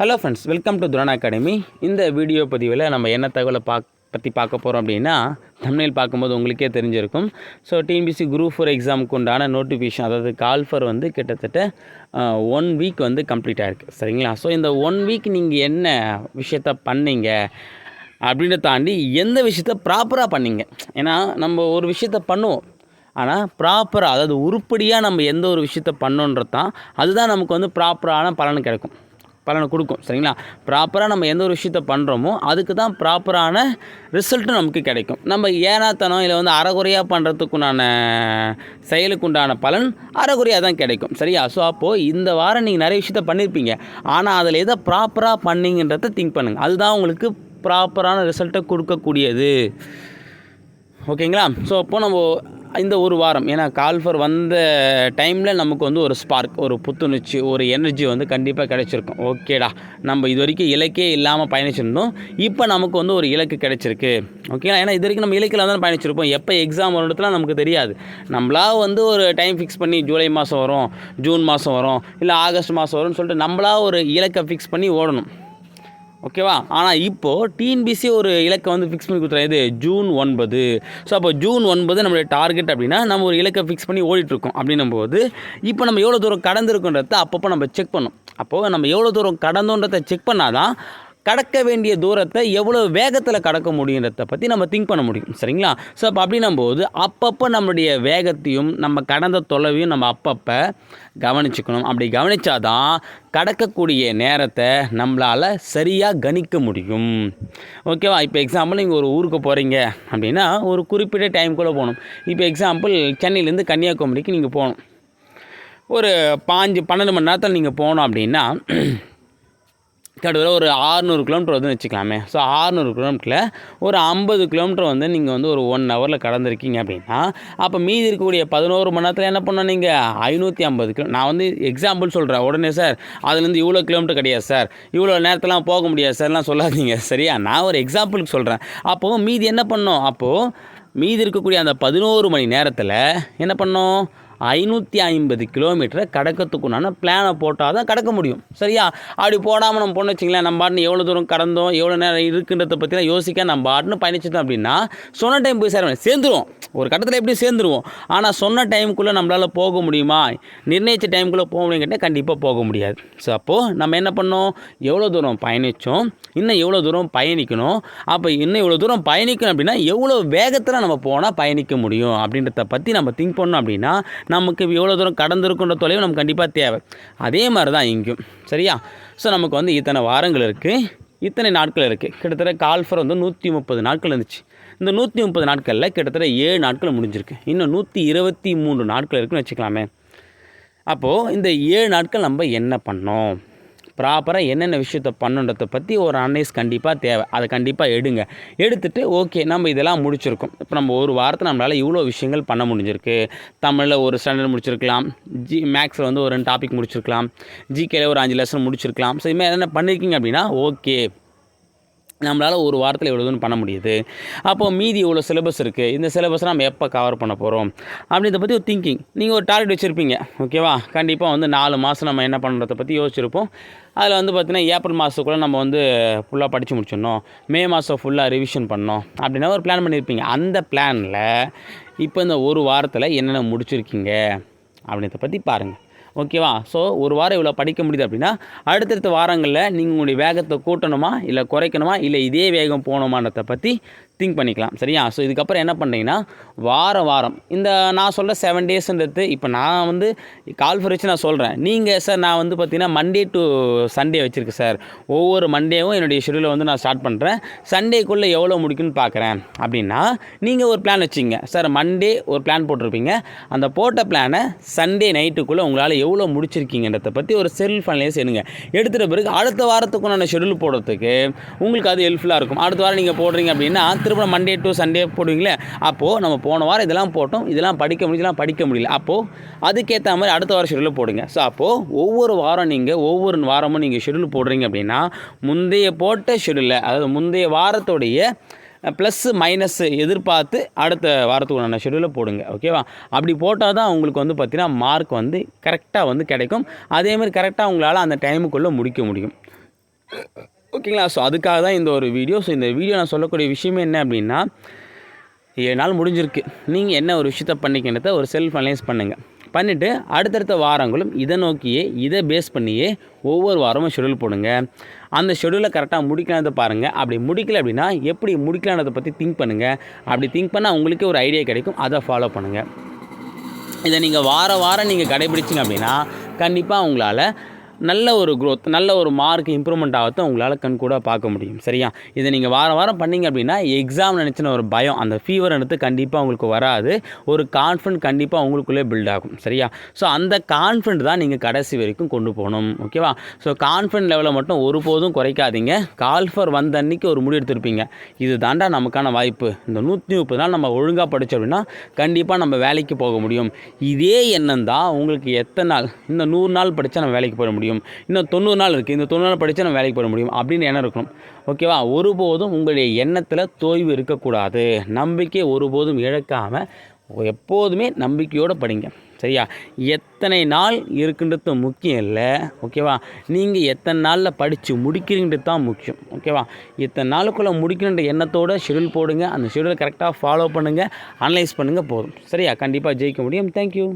Hello friends welcome to Thuran academy இந்த video பதிவில் நம்ம என்ன தகவலை பாக் பற்றி பார்க்க போகிறோம் அப்படின்னா தமிழில் பார்க்கும்போது உங்களுக்கே தெரிஞ்சிருக்கும். ஸோ டிஎன்பிசி குரூப் ஃபோர் எக்ஸாமுக்கு உண்டான நோட்டிஃபிகேஷன் அதாவது கால்ஃபர் வந்து கிட்டத்தட்ட ஒன் வீக் வந்து கம்ப்ளீட் ஆகிருக்கு சரிங்களா? ஸோ இந்த ஒன் வீக் நீங்கள் என்ன விஷயத்த பண்ணீங்க அப்படின்றத தாண்டி எந்த விஷயத்த ப்ராப்பராக பண்ணீங்க? ஏன்னா நம்ம ஒரு விஷயத்த பண்ணுவோம். ஆனால் ப்ராப்பராக அதாவது உருப்படியாக நம்ம எந்த ஒரு விஷயத்த பண்ணோன்றது தான் அதுதான் நமக்கு வந்து ப்ராப்பரான பலன் கிடைக்கும். பலனை கொடுக்கும் சரிங்களா? ப்ராப்பராக நம்ம எந்த ஒரு விஷயத்த பண்ணுறோமோ அதுக்கு தான் ப்ராப்பரான ரிசல்ட்டும் நமக்கு கிடைக்கும். நம்ம ஏனாத்தனம் இல்லை வந்து அறகுறையாக பண்ணுறதுக்குண்டான செயலுக்குண்டான பலன் அறகுறையாக தான் கிடைக்கும் சரியா? ஸோ அப்போது இந்த வாரம் நீங்கள் நிறைய விஷயத்த பண்ணியிருப்பீங்க ஆனால் அதில் எதை ப்ராப்பராக பண்ணீங்கன்றத திங்க் பண்ணுங்கள் அதுதான் உங்களுக்கு ப்ராப்பரான ரிசல்ட்டை கொடுக்கக்கூடியது. ஓகேங்களா? ஸோ அப்போது நம்ம இந்த ஒரு வாரம் ஏன்னா கால்ஃபர் வந்த டைமில் நமக்கு வந்து ஒரு ஸ்பார்க் ஒரு புத்துணர்ச்சி ஒரு எனர்ஜி வந்து கண்டிப்பாக கிடைச்சிருக்கும். ஓகேடா நம்ம இது வரைக்கும் இலக்கே இல்லாமல் பயணிச்சிருந்தோம். இப்போ நமக்கு வந்து ஒரு இலக்கு கிடச்சிருக்கு. ஓகேங்களா ஏன்னா இது வரைக்கும் நம்ம இலக்கில் தான் பயணிச்சிருப்போம். எப்போ எக்ஸாம் வருடத்துல நமக்கு தெரியாது. நம்மளா வந்து ஒரு டைம் ஃபிக்ஸ் பண்ணி ஜூலை மாதம் வரும் ஜூன் மாதம் வரும் இல்லை ஆகஸ்ட் மாதம் வரும்னு சொல்லிட்டு நம்மளா ஒரு இலக்கை ஃபிக்ஸ் பண்ணி ஓடணும். ஓகேவா? ஆனால் இப்போது டிஎன்பிசி ஒரு இலக்கை வந்து ஃபிக்ஸ் பண்ணி கொடுத்துறேன் இது ஜூன் ஒன்பது. ஸோ அப்போ ஜூன் ஒன்பது நம்மளுடைய டார்கெட் அப்படின்னா நம்ம ஒரு இலக்கை ஃபிக்ஸ் பண்ணி ஓடிட்டுருக்கோம் அப்படின்னும் போது இப்போ நம்ம எவ்வளோ தூரம் கடந்திருக்குன்றத அப்பப்போ நம்ம செக் பண்ணோம். அப்போது நம்ம எவ்வளோ தூரம் கடந்தோன்றதை செக் பண்ணால் தான் கடக்க வேண்டிய தூரத்தை எவ்வளோ வேகத்தில் கடக்க முடியுன்றத பற்றி நம்ம திங்க் பண்ண முடியும். சரிங்களா? ஸோ அப்போ அப்படின்னும் போது அப்பப்போ நம்மளுடைய வேகத்தையும் நம்ம கடந்த தொலைவையும் நம்ம அப்பப்போ கவனிச்சுக்கணும். அப்படி கவனித்தாதான் கடக்கக்கூடிய நேரத்தை நம்மளால் சரியாக கணிக்க முடியும். ஓகேவா இப்போ எக்ஸாம்பிள் நீங்கள் ஒரு ஊருக்கு போகிறீங்க அப்படின்னா ஒரு குறிப்பிட்ட டைம் கூட போகணும். இப்போ எக்ஸாம்பிள் சென்னையிலேருந்து கன்னியாகுமரிக்கு நீங்கள் போகணும். ஒரு பாஞ்சு பன்னெண்டு மணி நேரத்தில் நீங்கள் போனோம் அப்படின்னா கிட்டத்தட்ட ஒரு ஆறுநூறு கிலோமீட்டர் வந்து வச்சுக்கலாமே. ஸோ ஆறுநூறு கிலோமீட்டரில் ஒரு ஐம்பது கிலோமீட்டர் வந்து நீங்கள் வந்து ஒரு ஒன் ஹவரில் கடந்திருக்கீங்க அப்படின்னா அப்போ மீதி இருக்கக்கூடிய பதினோரு மணி நேரத்தில் என்ன பண்ணோம் நீங்கள் ஐநூற்றி ஐம்பது கிலோ நான் வந்து எக்ஸாம்பிள் சொல்கிறேன் உடனே சார் அதுலேருந்து இவ்வளோ கிலோமீட்டர் கிடையாது சார் இவ்வளோ நேரத்தெலாம் போக முடியாது சார்லாம் சொல்லாதீங்க. சரியா? நான் ஒரு எக்ஸாம்பிளுக்கு சொல்கிறேன் அப்போது மீதி என்ன பண்ணோம் அப்போது மீதி இருக்கக்கூடிய அந்த பதினோரு மணி நேரத்தில் என்ன பண்ணோம் ஐநூற்றி ஐம்பது கிலோமீட்டரை கடக்கிறதுக்குண்டான பிளானை போட்டால் தான் கடக்க முடியும். சரியா? அப்படி போடாமல் நம்ம போன வச்சிங்களேன் நம்ம பாட்டுன்னு எவ்வளோ தூரம் கடந்தோம் எவ்வளோ நேரம் இருக்குன்றத பற்றிலாம் யோசிக்க நம்ம பாட்டுன்னு பயணிச்சிட்டோம் அப்படின்னா சொன்ன டைம் போய் சேர சேர்ந்துருவோம் ஒரு கட்டத்தில் எப்படி சேர்ந்துருவோம்? ஆனால் சொன்ன டைமுக்குள்ளே நம்மளால் போக முடியுமா? நிர்ணயித்த டைமுக்குள்ளே போக முடியும் கேட்டால் கண்டிப்பாக போக முடியாது. ஸோ அப்போது நம்ம என்ன பண்ணோம்? எவ்வளோ தூரம் பயணித்தோம் இன்னும் எவ்வளோ தூரம் பயணிக்கணும்? அப்போ இன்னும் இவ்வளோ தூரம் பயணிக்கணும் அப்படின்னா எவ்வளோ வேகத்தில் நம்ம போனால் பயணிக்க முடியும்? அப்படின்றத பற்றி நம்ம திங்க் பண்ணோம் அப்படின்னா நமக்கு எவ்வளோ தூரம் கடந்திருக்குன்ற தொலைவு நமக்கு கண்டிப்பாக தேவை. அதே மாதிரி தான் இங்கேயும். சரியா? ஸோ நமக்கு வந்து இத்தனை வாரங்கள் இருக்குது இத்தனை நாட்கள் இருக்குது கிட்டத்தட்ட கால்ஃபர் வந்து நூற்றி முப்பது நாட்கள் இருந்துச்சு. இந்த நூற்றி முப்பது நாட்களில் கிட்டத்தட்ட ஏழு நாட்கள் முடிஞ்சிருக்கு. இன்னும் நூற்றி இருபத்தி மூன்று நாட்கள் இருக்குன்னு வச்சுக்கலாமே. அப்போது இந்த ஏழு நாட்கள் நம்ம என்ன பண்ணோம்? ப்ராப்பராக என்னென்ன விஷயத்த பண்ணுன்றதை பற்றி ஒரு அனலைஸ் கண்டிப்பாக தேவை. அதை கண்டிப்பாக எடுங்க. எடுத்துகிட்டு ஓகே நம்ம இதெல்லாம் முடிச்சிருக்கோம். இப்போ நம்ம ஒரு வாரத்தில் நம்மளால் இவ்வளோ விஷயங்கள் பண்ண முடிஞ்சிருக்கு. தமிழில் ஒரு ஸ்டாண்டர்ட் முடிச்சிருக்கலாம். ஜி மேக்ஸில் வந்து ஒரு ரெண்டு டாபிக் முடிச்சிருக்கலாம். ஜிகேல ஒரு அஞ்சு லெசன் முடிச்சிருக்கலாம். ஸோ இதுமாதிரி என்ன பண்ணியிருக்கீங்க அப்படின்னா ஓகே. நம்மளால் ஒரு வாரத்தில் இவ்வளோ தூரம் பண்ண முடியுது. அப்போது மீதி இவ்வளோ சிலபஸ் இருக்குது இந்த சிலபஸ் நம்ம எப்போ கவர் பண்ண போகிறோம் அப்படின்றத பற்றி ஒரு திங்கிங் நீங்கள் ஒரு டார்கெட் வச்சுருப்பீங்க. ஓகேவா கண்டிப்பாக வந்து நாலு மாதம் நம்ம என்ன பண்ணுறத பற்றி யோசிச்சிருப்போம். அதில் வந்து பார்த்திங்கன்னா ஏப்ரல் மாதத்துக்குள்ளே நம்ம வந்து ஃபுல்லாக படித்து முடிச்சிடணும். மே மாதம் ஃபுல்லாக ரிவிஷன் பண்ணோம் அப்படின்னா ஒரு பிளான் பண்ணியிருப்பீங்க அந்த பிளானில் இப்போ இந்த ஒரு வாரத்தில் என்னென்ன முடிச்சிருக்கீங்க? அப்படின்றத பற்றி பாருங்கள் ஓகேவா? ஸோ ஒரு வாரம் இவ்வளோ படிக்க முடியுது அப்படின்னா அடுத்தடுத்த வாரங்களில் நீங்கள் உங்களுடைய வேகத்தை கூட்டணுமா இல்லை குறைக்கணுமா இல்லை இதே வேகம் போகணுமான்றதை பற்றி திங்க் பண்ணிக்கலாம் சரியா? ஸோ இதுக்கப்புறம் என்ன பண்ணுறீங்கன்னா வாரம் வாரம். இந்த நான் சொல்கிற செவன் டேஸ்ன்றது இப்போ நான் வந்து கால் for வச்சு நான் சொல்கிறேன் நீங்கள் சார் நான் வந்து பார்த்தீங்கன்னா மண்டே டு சண்டே வச்சுருக்கேன் சார் ஒவ்வொரு மண்டேவும் என்னுடைய ஷெடியூலை வந்து நான் ஸ்டார்ட் பண்ணுறேன் சண்டேக்குள்ளே எவ்வளோ முடிக்குன்னு பார்க்குறேன் அப்படின்னா நீங்கள் ஒரு பிளான் வச்சிங்க. சார் மண்டே ஒரு பிளான் போட்டிருப்பீங்க. அந்த போட்ட பிளானை சண்டே நைட்டுக்குள்ளே உங்களால் எவ்வளோ முடிச்சிருக்கீங்கன்றதை பற்றி ஒரு செல்ஃப் அனலைஸ் எடுங்க எடுத்துகிட்ட பிறகு அடுத்த வாரத்துக்குண்டான ஷெடியூல் போடுறதுக்கு உங்களுக்கு அது ஹெல்ப்ஃபுல்லாக இருக்கும். அடுத்த வாரம் நீங்கள் போடுறீங்க அப்படின்னா திரும்ப மண்டே டு சண்டே போடுவீங்களே? அப்போது நம்ம போன வாரம் இதெல்லாம் போட்டோம். இதெல்லாம் படிக்க முடியல இதெல்லாம் படிக்க முடியல. அப்போது அதுக்கேற்ற மாதிரி அடுத்த வாரம் ஷெடியூல் போடுங்க. ஸோ அப்போது ஒவ்வொரு வாரம் நீங்கள் ஒவ்வொரு வாரமும் நீங்கள் ஷெடியூல் போடுறீங்க அப்படின்னா முந்தைய போட்ட ஷெடியூலில் அதாவது முந்தைய வாரத்துடைய ப்ளஸ்ஸு மைனஸ் எதிர்பார்த்து அடுத்த வாரத்துக்கு உண்டான ஷெடியூலை போடுங்க ஓகேவா அப்படி போட்டால் தான் உங்களுக்கு வந்து பார்த்திங்கன்னா மார்க் வந்து கரெக்டாக வந்து கிடைக்கும். அதேமாதிரி கரெக்டாக உங்களால் அந்த டைமுக்குள்ளே முடிக்க முடியும். ஓகேங்களா? ஸோ அதுக்காக தான் இந்த ஒரு வீடியோ ஸோ இந்த வீடியோ நான் சொல்லக்கூடிய விஷயமே என்ன அப்படின்னா ஏழு நாள் முடிஞ்சிருக்கு. நீங்கள் என்ன ஒரு விஷயத்த பண்ணிக்கின்றத ஒரு செல்ஃப் அனலைஸ் பண்ணுங்கள் பண்ணிவிட்டு அடுத்தடுத்த வாரங்களும் இதை நோக்கியே இதை பேஸ் பண்ணியே ஒவ்வொரு வாரமும் ஷெடியூல் போடுங்க. அந்த ஷெடியூலை கரெக்டாக முடிக்கலான்றதை பாருங்கள் அப்படி முடிக்கல அப்படின்னா எப்படி முடிக்கலான்றதை பற்றி திங்க் பண்ணுங்கள் அப்படி திங்க் பண்ணால் உங்களுக்கே ஒரு ஐடியா கிடைக்கும். அதை ஃபாலோ பண்ணுங்கள் இதை நீங்கள் வார வாரம் நீங்கள் கடைபிடிச்சிங்க அப்படின்னா கண்டிப்பாக உங்களால் நல்ல ஒரு க்ரோத் நல்ல ஒரு மார்க் இம்ப்ரூவ்மெண்ட் ஆகத்தான் உங்களால் கண் கூட பார்க்க முடியும். சரியா? இதை நீங்கள் வாரம் வாரம் பண்ணீங்க அப்படின்னா எக்ஸாம் நினச்சின ஒரு பயம் அந்த ஃபீவர் எடுத்து கண்டிப்பாக உங்களுக்கு வராது. ஒரு கான்ஃபிடன்ட் கண்டிப்பாக உங்களுக்குள்ளே பில்ட் ஆகும். சரியா? ஸோ அந்த கான்ஃபிடன்ட் தான் நீங்கள் கடைசி வரைக்கும் கொண்டு போகணும். ஓகேவா ஸோ கான்ஃபிடன்ட் லெவலை மட்டும் ஒருபோதும் குறைக்காதீங்க. கால்ஃபர் வந்த அன்னைக்கு ஒரு முடிவு எடுத்திருப்பீங்க. இது தாண்டா நமக்கான வாய்ப்பு. இந்த நூற்றி முப்பது நாள் நம்ம ஒழுங்காக படித்தோம் அப்படின்னா கண்டிப்பாக நம்ம வேலைக்கு போக முடியும். இதே எண்ணம் தான் உங்களுக்கு எத்தனை நாள் இந்த நூறு நாள் படித்தா நம்ம வேலைக்கு போக முடியும். முடியும். இன்னும் தொண்ணூறு நாள் இருக்குது இந்த தொண்ணூறு நாள் படித்தா நம்ம வேலைக்கு போக முடியும். அப்படின்னு எண்ணம் இருக்கணும். ஓகேவா? ஒருபோதும் உங்களுடைய எண்ணத்தில் தோய்வு இருக்கக்கூடாது. நம்பிக்கை ஒருபோதும் இழக்காமல் எப்போதுமே நம்பிக்கையோடு படிங்க. சரியா? எத்தனை நாள் இருக்குன்றது முக்கியம் இல்லை. ஓகேவா? நீங்கள் எத்தனை நாளில் படித்து முடிக்கிறீங்கிறது தான் முக்கியம். ஓகேவா? இத்தனை நாளுக்குள்ளே முடிக்கணுன்ற எண்ணத்தோட ஷெடியூல் போடுங்க. அந்த ஷெடியூலை கரெக்டாக ஃபாலோ பண்ணுங்கள் அனலைஸ் பண்ணுங்கள் போதும். சரியா? கண்டிப்பாக ஜெயிக்க முடியும். தேங்க்யூ